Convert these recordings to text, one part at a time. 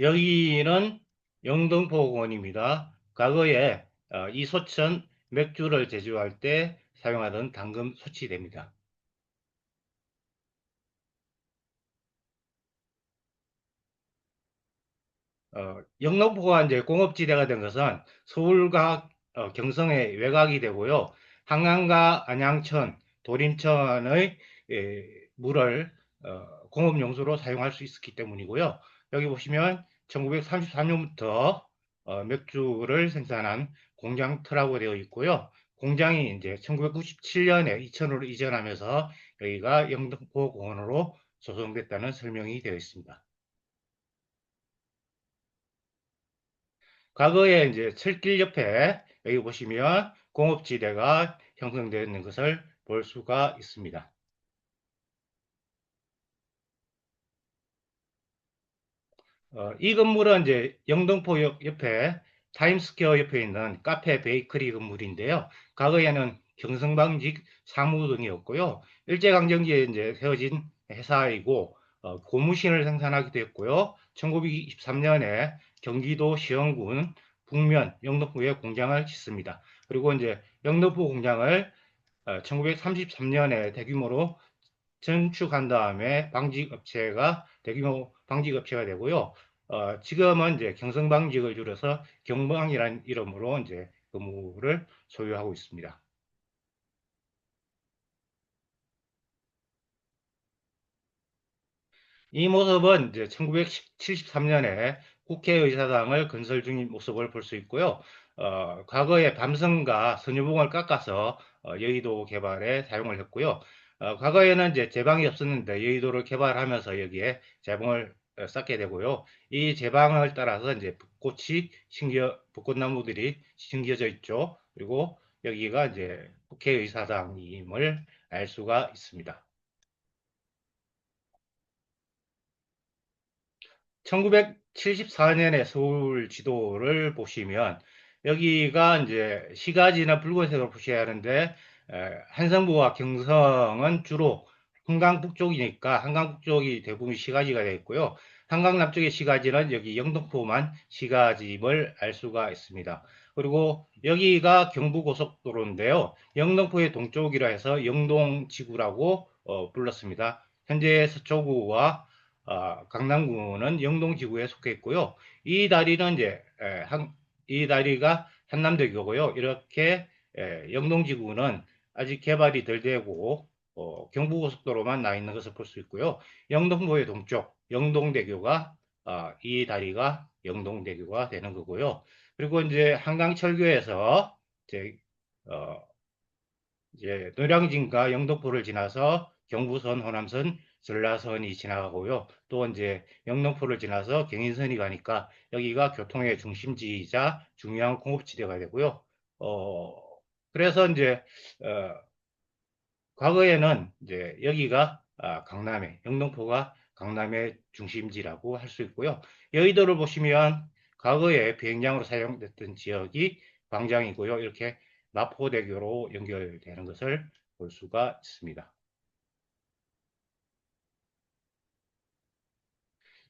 여기는 영등포공원입니다. 과거에 어, 이 소천 맥주를 제조할 때 사용하던 당금 소치대입니다. 어, 영등포가 이제 공업지대가 된 것은 서울과 어, 경성의 외곽이 되고요. 한강과 안양천, 도림천의 예, 물을 어, 공업용수로 사용할 수 있었기 때문이고요. 여기 보시면 1934년부터 어, 맥주를 생산한 공장 터라고 되어 있고요. 공장이 이제 1997년에 이천으로 이전하면서 여기가 영등포 공원으로 조성됐다는 설명이 되어 있습니다. 과거에 이제 철길 옆에 여기 보시면 공업지대가 형성되어 있는 것을 볼 수가 있습니다. 어, 이 건물은 이제 영등포역 옆에 타임스퀘어 옆에 있는 카페 베이커리 건물인데요. 과거에는 경성방직 사무등이었고요. 일제강점기에 이제 세워진 회사이고 어, 고무신을 생산하기도 했고요. 1923년에 경기도 시흥군 북면 영등포에 공장을 짓습니다. 그리고 이제 영등포 공장을 어, 1933년에 대규모로 전축한 다음에 방직업체가 대규모 방직업체가 되고요. 어, 지금은 이제 경성방직을 줄여서 경방이라는 이름으로 이제 근무를 소유하고 있습니다. 이 모습은 이제 1973년에 국회의사당을 건설 중인 모습을 볼 수 있고요. 어, 과거에 밤성과 선유봉을 깎아서 어, 여의도 개발에 사용을 했고요. 어, 과거에는 이제 제방이 없었는데 여의도를 개발하면서 여기에 재봉을 어, 쌓게 되고요. 이 제방을 따라서 이제 벚꽃이 심겨, 벚꽃나무들이 심겨져 있죠. 그리고 여기가 이제 국회의사당임을 알 수가 있습니다. 1974년의 서울 지도를 보시면 여기가 이제 시가지는 붉은색으로 표시해야 하는데 한성부와 경성은 주로 한강 북쪽이니까 한강 북쪽이 대부분 시가지가 되어 있고요. 한강 남쪽의 시가지는 여기 영등포만 시가지임을 알 수가 있습니다. 그리고 여기가 경부고속도로인데요. 영등포의 동쪽이라 해서 영동지구라고 어, 불렀습니다. 현재 서초구와 어, 강남구는 영동지구에 속해 있고요. 이 다리는 이제 에, 한, 이 다리가 한남대교고요. 이렇게 에, 영동지구는 아직 개발이 덜 되고 어, 경부고속도로만 나 있는 것을 볼 수 있고요. 영동포의 동쪽 영동대교가 어, 이 다리가 영동대교가 되는 거고요. 그리고 이제 한강철교에서 이제, 어, 이제 노량진과 영등포를 지나서 경부선, 호남선, 전라선이 지나가고요. 또 이제 영등포를 지나서 경인선이 가니까 여기가 교통의 중심지이자 중요한 공업지대가 되고요. 어, 그래서 이제 어, 과거에는 이제 여기가 아, 강남의 영등포가 강남의 중심지라고 할 수 있고요. 여의도를 보시면 과거에 비행장으로 사용됐던 지역이 광장이고요. 이렇게 마포대교로 연결되는 것을 볼 수가 있습니다.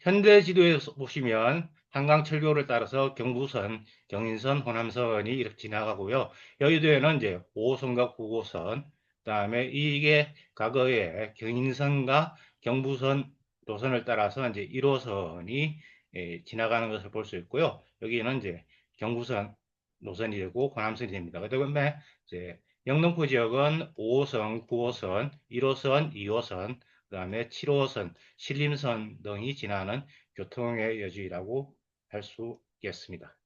현대 지도에서 보시면 한강철교를 따라서 경부선, 경인선, 호남선이 이렇게 지나가고요. 여의도에는 이제 5호선과 9호선, 그 다음에 이게 과거에 경인선과 경부선 노선을 따라서 이제 1호선이 예, 지나가는 것을 볼 수 있고요. 여기는 이제 경부선 노선이 되고 호남선이 됩니다. 그다음에 이제 영등포 지역은 5호선, 9호선, 1호선, 2호선, 그 다음에 7호선, 신림선 등이 지나는 교통의 여지라고 할 수 있겠습니다.